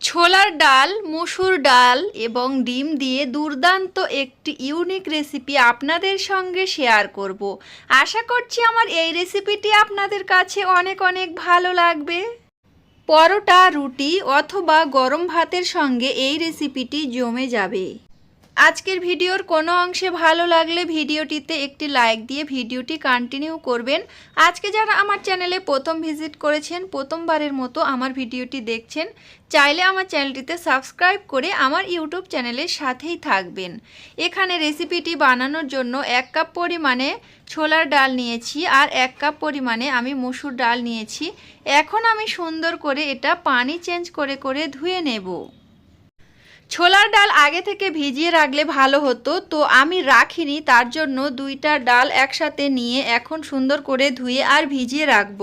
ছোলার ডাল, মসুর ডাল এবং ডিম দিয়ে দুর্দান্ত একটি ইউনিক রেসিপি আপনাদের সঙ্গে শেয়ার করব। আশা করছি আমার এই রেসিপিটি আপনাদের কাছে অনেক অনেক ভালো লাগবে। পরোটা, রুটি অথবা গরম ভাতের সঙ্গে এই রেসিপিটি জমে যাবে। আজকের ভিডিওর কোনো অংশে ভালো লাগলে ভিডিওটিতে একটি লাইক দিয়ে ভিডিওটি কন্টিনিউ করবেন। আজকে যারা আমার চ্যানেলে প্রথম ভিজিট করেছেন, প্রথমবারের মতো আমার ভিডিওটি দেখছেন, চাইলে আমার চ্যানেলটিতে সাবস্ক্রাইব করে আমার ইউটিউব চ্যানেলের সাথেই থাকবেন। এখানে রেসিপিটি বানানোর জন্য এক কাপ পরিমাণে ছোলার ডাল নিয়েছি আর এক কাপ পরিমাণে আমি মসুর ডাল নিয়েছি। এখন আমি সুন্দর করে এটা পানি চেঞ্জ করে করে ধুয়ে নেব। ছোলার ডাল আগে থেকে ভিজিয়ে রাখলে ভালো হতো, তো আমি রাখিনি, তার জন্য দুইটা ডাল একসাথে নিয়ে এখন সুন্দর করে ধুয়ে আর ভিজিয়ে রাখব।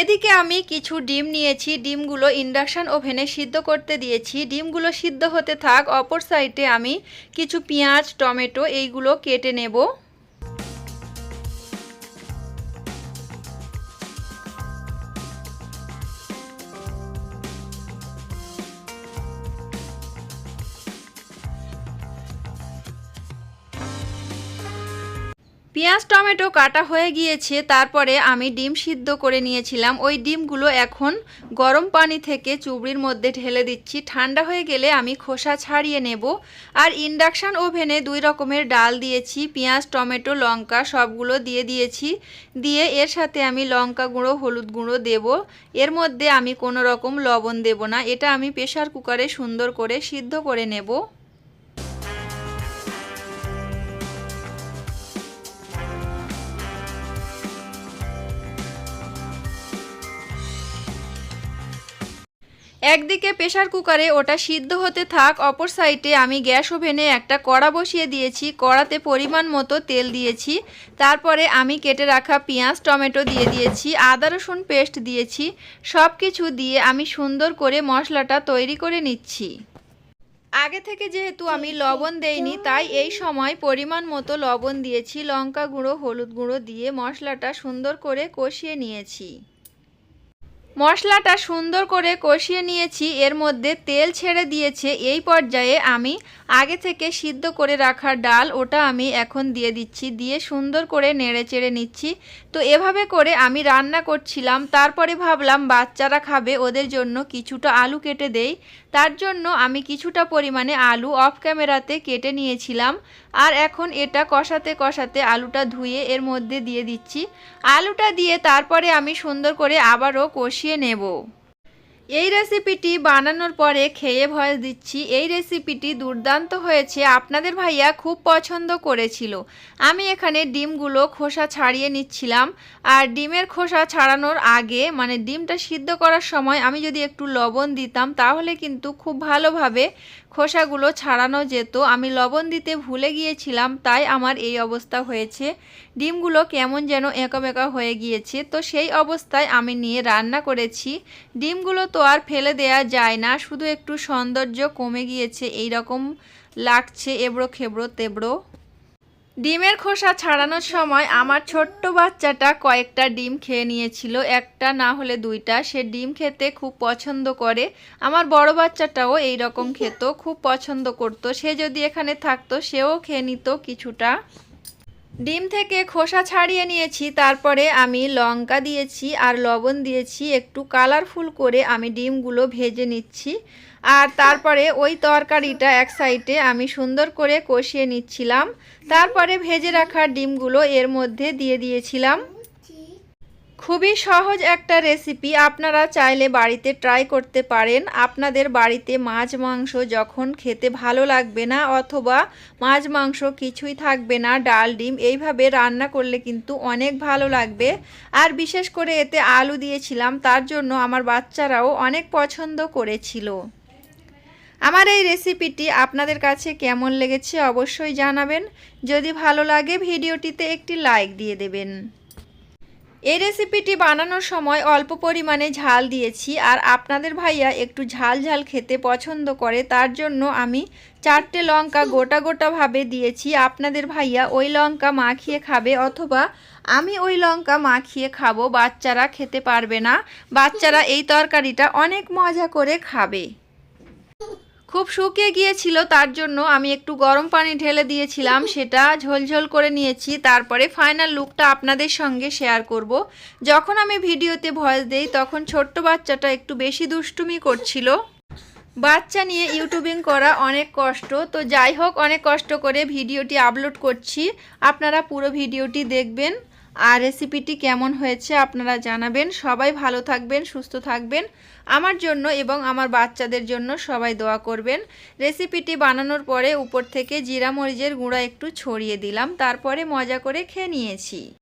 এদিকে আমি কিছু ডিম নিয়েছি, ডিমগুলো ইন্ডাকশান ওভেনে সিদ্ধ করতে দিয়েছি। ডিমগুলো সিদ্ধ হতে থাক, অপর সাইডে আমি কিছু পেঁয়াজ, টমেটো এইগুলো কেটে নেব। পেঁয়াজ টমেটো কাটা হয়ে গিয়েছে, তারপরে আমি ডিম সিদ্ধ করে নিয়েছিলাম। ওই ডিমগুলো এখন গরম পানি থেকে চুবড়ির মধ্যে ঢেলে দিচ্ছি। ঠান্ডা হয়ে গেলে আমি খোসা ছাড়িয়ে নেব। আর ইন্ডাকশান ওভেনে দুই রকমের ডাল দিয়েছি, পেঁয়াজ, টমেটো, লঙ্কা সবগুলো দিয়ে দিয়েছি। দিয়ে এর সাথে আমি লঙ্কা গুঁড়ো, হলুদ গুঁড়ো দেব। এর মধ্যে আমি কোনো রকম লবণ দেব না। এটা আমি প্রেশার কুকারে সুন্দর করে সিদ্ধ করে নেব। একদিকে প্রেশার কুকারে ওটা সিদ্ধ হতে থাক, অপর সাইডে আমি গ্যাস ওভেনে একটা কড়া বসিয়ে দিয়েছি, কড়াতে পরিমাণ মতো তেল দিয়েছি, তারপরে আমি কেটে রাখা পেঁয়াজ, টমেটো দিয়ে দিয়েছি, আদা, রসুন পেস্ট দিয়েছি সব কিছু দিয়ে আমি সুন্দর করে মশলাটা তৈরি করে নিচ্ছি। আগে থেকে যেহেতু আমি লবণ দেইনি, তাই এই সময় পরিমাণ মতো লবণ দিয়েছি, লঙ্কা গুঁড়ো, হলুদ গুঁড়ো দিয়ে মশলাটা সুন্দর করে কষিয়ে নিয়েছি। মশলাটা সুন্দর করে কষিয়ে নিয়েছি। এর মধ্যে তেল ছেড়ে দিয়েছে। এই পর্যায়ে আমি আগে থেকে সিদ্ধ করে রাখা ডাল, ওটা আমি এখন দিয়ে দিচ্ছি। দিয়ে সুন্দর করে নেড়ে চেড়ে নিচ্ছি। তো এভাবে করে আমি রান্না করছিলাম। তারপরে ভাবলাম, বাচ্চারা খাবে, ওদের জন্য কিছুটা আলু কেটে দেই। তার জন্য আমি কিছুটা পরিমাণে আলু অফ ক্যামেরাতে কেটে নিয়েছিলাম। আর এখন এটা কষাতে কষাতে আলুটা ধুয়ে এর মধ্যে দিয়ে দিচ্ছি। আলুটা দিয়ে তারপরে আমি সুন্দর করে আবারও কষিয়ে নেব। এই রেসিপিটি বানানোর পরে খেয়ে ভয়েস দিচ্ছি। এই রেসিপিটি দুর্দান্ত হয়েছে। আপনাদের ভাইয়া খুব পছন্দ করেছিল। আমি এখানে ডিমগুলো খোসা ছাড়িয়ে নিচ্ছিলাম। আর ডিমের খোসা ছাড়ানোর আগে মানে ডিমটা সিদ্ধ করার সময় আমি যদি একটু লবণ দিতাম, তাহলে কিন্তু খুব ভালোভাবে খোসাগুলো ছাড়ানো যেত, আমি লবণ দিতে ভুলে গিয়েছিলাম, তাই আমার এই অবস্থা হয়েছে। ডিমগুলো কেমন যেন একা বেঁকা হয়ে গিয়েছে, তো সেই অবস্থায় আমি নিয়ে রান্না করেছি। ডিমগুলো তো আর ফেলে দেয়া যায় না, শুধু একটু সৌন্দর্য কমে গিয়েছে এই রকম লাগছে এবড়ো খেবড়ো তেবড়ো। ডিমের খোসা ছাড়ানোর সময় আমার ছোট্ট বাচ্চাটা কয়েকটা ডিম খেয়ে নিয়েছিল, একটা না হলে দুইটা। সে ডিম খেতে খুব পছন্দ করে। আমার বড় বাচ্চাটাও এই রকম খেত, খুব পছন্দ করত। সে যদি এখানে থাকতো, সেও খেয়ে নিত কিছুটা। ডিম থেকে খোসা ছাড়িয়ে নিয়েছি, তারপরে আমি লঙ্কা দিয়েছি আর লবণ দিয়েছি, একটু কালারফুল করে আমি ডিমগুলো ভেজে নিচ্ছি। আর তারপরে ওই তরকারিটা এক সাইডে আমি সুন্দর করে কষিয়ে নিচ্ছিলাম। তারপরে ভেজে রাখা ডিমগুলো এর মধ্যে দিয়ে দিয়েছিলাম। খুবই সহজ একটা রেসিপি, আপনারা চাইলে বাড়িতে ট্রাই করতে পারেন। আপনাদের বাড়িতে মাছ মাংস যখন খেতে ভালো লাগবে না অথবা মাছ মাংস কিছুই থাকবে না, ডাল, ডিম, এইভাবে রান্না করলে কিন্তু অনেক ভালো লাগবে। আর বিশেষ করে এতে আলু দিয়েছিলাম, তার জন্য আমার বাচ্চারাও অনেক পছন্দ করেছিল। আমার এই রেসিপিটি আপনাদের কাছে কেমন লেগেছে অবশ্যই জানাবেন। যদি ভালো লাগে, ভিডিওটিতে একটি লাইক দিয়ে দেবেন। এই রেসিপিটি বানানোর সময় অল্প পরিমাণে ঝাল দিয়েছি আর আপনাদের ভাইয়া একটু ঝাল ঝাল খেতে পছন্দ করে, তার জন্য আমি চারটে লঙ্কা গোটা গোটাভাবে দিয়েছি। আপনাদের ভাইয়া ওই লঙ্কা মাখিয়ে খাবে অথবা আমি ওই লঙ্কা মাখিয়ে খাব, বাচ্চারা খেতে পারবে না। বাচ্চারা এই তরকারিটা অনেক মজা করে খাবে। খুব শুকিয়ে গিয়েছিল তার জন্য আমি একটু গরম পানি ঢেলে দিয়েছিলাম সেটা ঝোলঝোল করে নিয়েছি। তারপরে ফাইনাল লুকটা আপনাদের সঙ্গে শেয়ার করব। যখন আমি ভিডিওতে ভয়েস দেই তখন ছোট্ট বাচ্চাটা একটু বেশি দুষ্টুমি করছিল। বাচ্চা নিয়ে ইউটিউবিং করা অনেক কষ্ট। তো যাই হোক অনেক কষ্ট করে ভিডিওটি আপলোড করছি। আপনারা পুরো ভিডিওটি দেখবেন। আর রেসিপিটি কেমন হয়েছে আপনারা জানাবেন। সবাই ভালো থাকবেন, সুস্থ থাকবেন। আমার জন্য এবং আমার বাচ্চাদের জন্য সবাই দোয়া করবেন। রেসিপিটি বানানোর পরে উপর থেকে জিরা মরিচের গুঁড়া একটু ছড়িয়ে দিলাম, তারপরে মজা করে খেয়ে নিয়েছি।